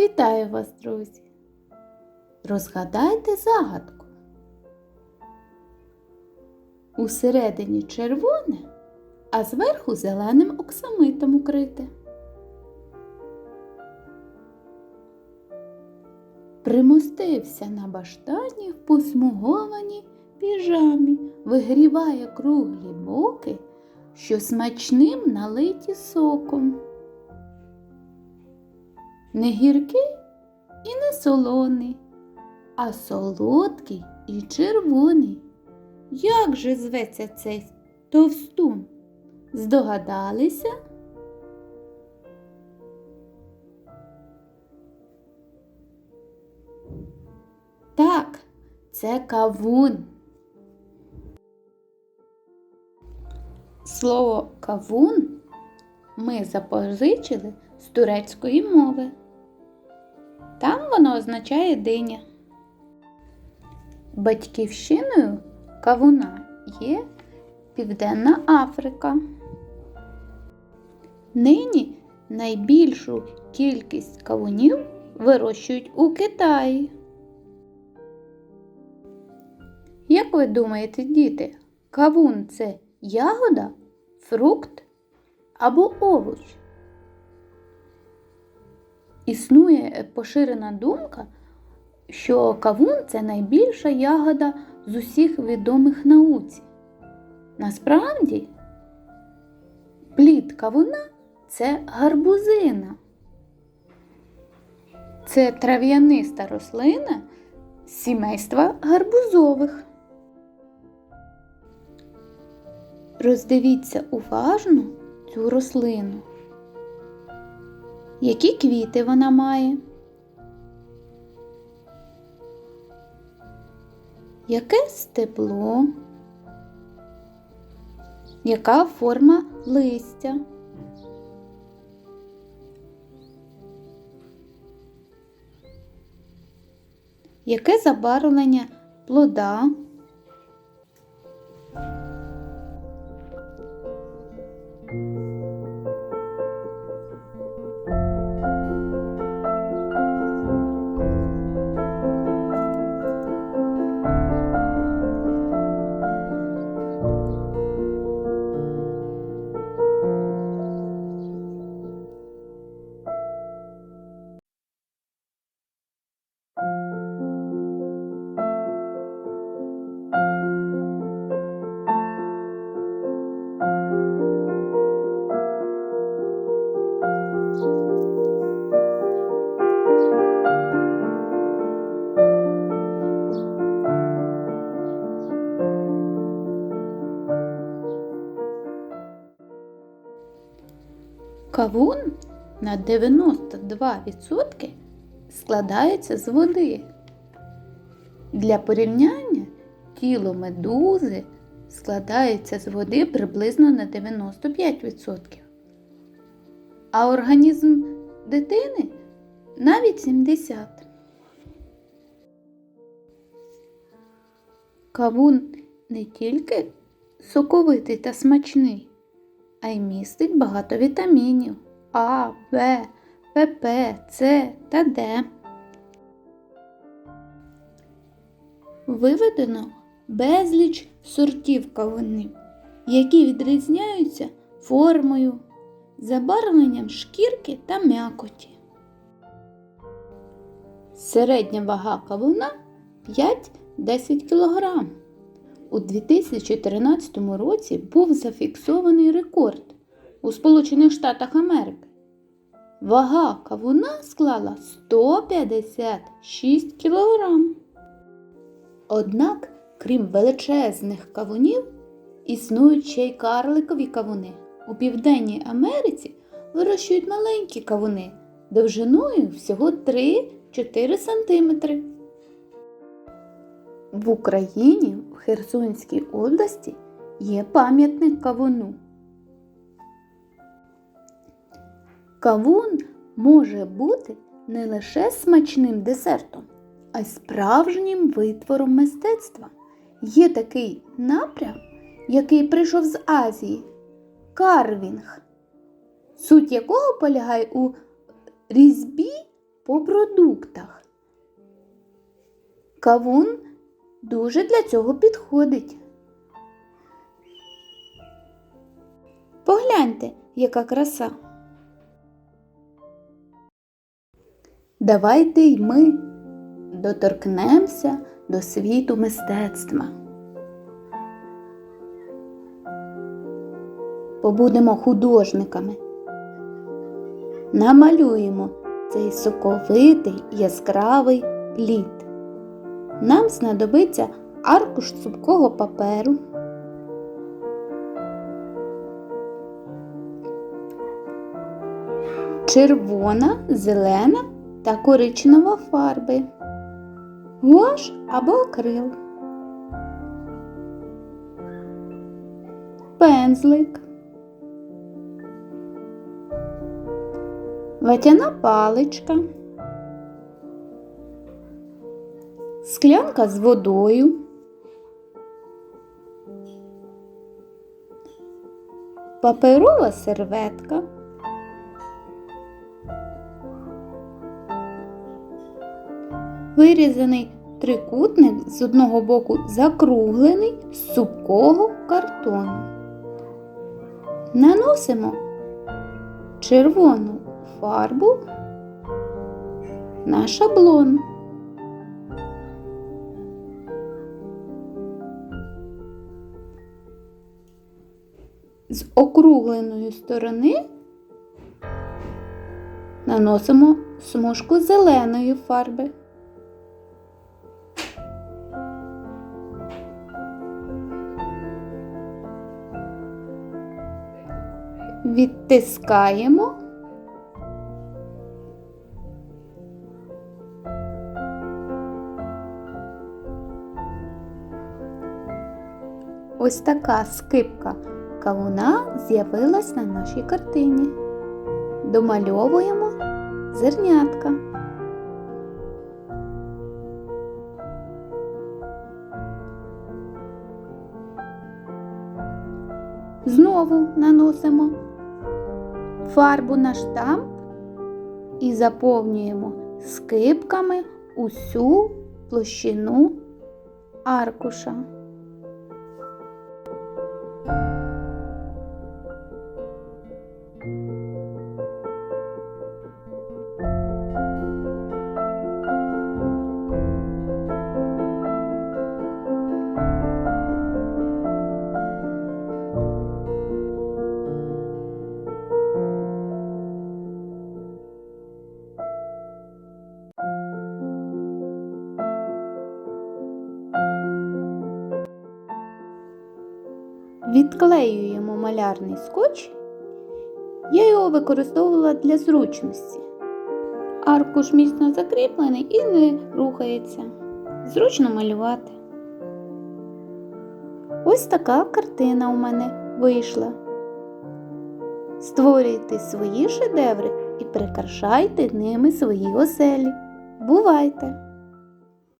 Вітаю вас, друзі! Розгадайте загадку. Усередині червоне, а зверху зеленим оксамитом укрите. Примостився на баштані в посмугованій піжамі, вигріває круглі боки, що смачним налиті соком. Не гіркий і не солоний, а солодкий і червоний. Як же зветься цей товстун? Здогадалися? Так, це кавун. Слово кавун ми запозичили з турецької мови. Там воно означає диня. Батьківщиною кавуна є Південна Африка. Нині найбільшу кількість кавунів вирощують у Китаї. Як ви думаєте, діти, кавун це ягода, фрукт або овоч? Існує поширена думка, що кавун це найбільша ягода з усіх відомих науці. Насправді, плід кавуна це гарбузина. Це трав'яниста рослина сімейства гарбузових. Роздивіться уважно цю рослину. Які квіти вона має? Яке стебло? Яка форма листя? Яке забарвлення плода? Кавун на 92% складається з води. Для порівняння тіло медузи складається з води приблизно на 95%. А організм дитини навіть 70%. Кавун не тільки соковитий та смачний, а й містить багато вітамінів А, В, ПП, С та Д. Виведено безліч сортів кавунів, які відрізняються формою, забарвленням шкірки та м'якоті. Середня вага кавуна 5-10 кг. У 2013 році був зафіксований рекорд у Сполучених Штатах Америки. Вага кавуна склала 156 кг. Однак, крім величезних кавунів, існують ще й карликові кавуни. У Південній Америці вирощують маленькі кавуни довжиною всього 3-4 см. В Україні в Херсонській області є пам'ятник кавуну. Кавун може бути не лише смачним десертом, а й справжнім витвором мистецтва. Є такий напрям, який прийшов з Азії карвінг, суть якого полягає у різьбі по продуктах. Кавун дуже для цього підходить. Погляньте, яка краса. Давайте й ми доторкнемося до світу мистецтва. Побудемо художниками. Намалюємо цей соковитий яскравий плід. Нам знадобиться аркуш цупкого паперу, червона, зелена та коричнева фарби, гуаш або акрил, пензлик, ватяна паличка, склянка з водою. Паперова серветка. Вирізаний трикутник з одного боку закруглений з супкого картону. Наносимо червону фарбу на шаблон. З округленої сторони наносимо смужку зеленої фарби. Відтискаємо. Ось така скипка кавуна з'явилась на нашій картині. Домальовуємо зернятка. Знову наносимо фарбу на штамп і заповнюємо скипками усю площину аркуша. Відклеюємо малярний скотч. Я його використовувала для зручності. Аркуш міцно закріплений і не рухається. Зручно малювати. Ось така картина у мене вийшла. Створюйте свої шедеври і прикрашайте ними свої оселі. Бувайте!